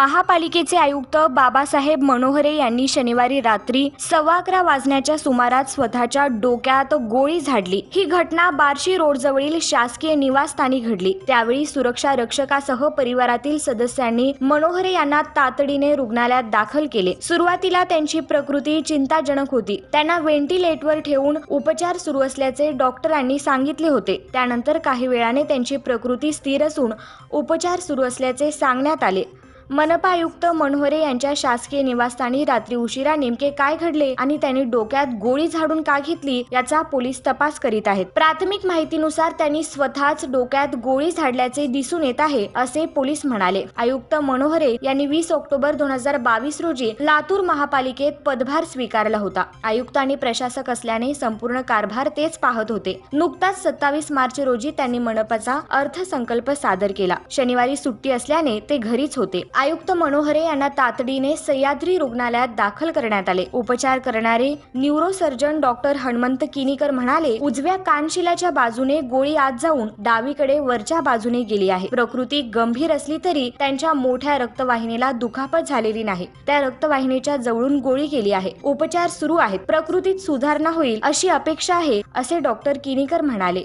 महापालिकेचे आयुक्त बाबासाहेब मनोहरे यांनी शनिवारी रात्री सव्वा अकरा वाजण्याच्या सुमारात स्वतःच्या डोक्यात गोळी झाडली. ही घटना बार्शी रोडजवळील शासकीय निवासस्थानी घडली. त्यावेळी सुरक्षा रक्षकासह परिवारातील सदस्यांनी मनोहरे यांना तातडीने रुग्णालयात दाखल केले. सुरुवातीला त्यांची प्रकृती चिंताजनक होती. त्यांना व्हेंटिलेटवर ठेवून उपचार सुरू असल्याचे डॉक्टरांनी सांगितले होते. त्यानंतर काही वेळाने त्यांची प्रकृती स्थिर असून उपचार सुरू असल्याचे सांगण्यात आले. मनपा आयुक्त मनोहरे यांच्या शासकीय निवासस्थानी रात्री उशिरा नेमके काय घडले आणि त्यांनी डोक्यात गोळी झाडून का घेतली याचा पोलीस तपास करीत आहेत. प्राथमिक माहितीनुसार त्यांनी स्वतःच डोक्यात गोळी झाडल्याचे दिसून येत आहे असे पोलीस म्हणाले. आयुक्त मनोहरे यांनी वीस ऑक्टोबर दोन हजार बावीस रोजी लातूर महापालिकेत पदभार स्वीकारला होता. आयुक्त आणि प्रशासक असल्याने संपूर्ण कारभार तेच पाहत होते. नुकताच सत्तावीस मार्च रोजी त्यांनी मनपाचा अर्थसंकल्प सादर केला. शनिवारी सुट्टी असल्याने ते घरीच होते. आयुक्त मनोहरे यांना तातडीने सह्याद्री रुग्णालयात दाखल करण्यात आले. उपचार करणारे न्यूरोसर्जन डॉक्टर हनुमंत किनीकर म्हणाले उजव्या कानशिलाच्या बाजूने गोळी आत जाऊन डावीकडे वरच्या बाजूने गेली आहे. प्रकृती गंभीर असली तरी त्यांच्या मोठ्या रक्तवाहिनीला दुखापत झालेली नाही. त्या रक्तवाहिनीच्या जवळून गोळी गेली आहे. उपचार सुरू आहेत. प्रकृतीत सुधारणा होईल अशी अपेक्षा आहे असे डॉक्टर किनीकर म्हणाले.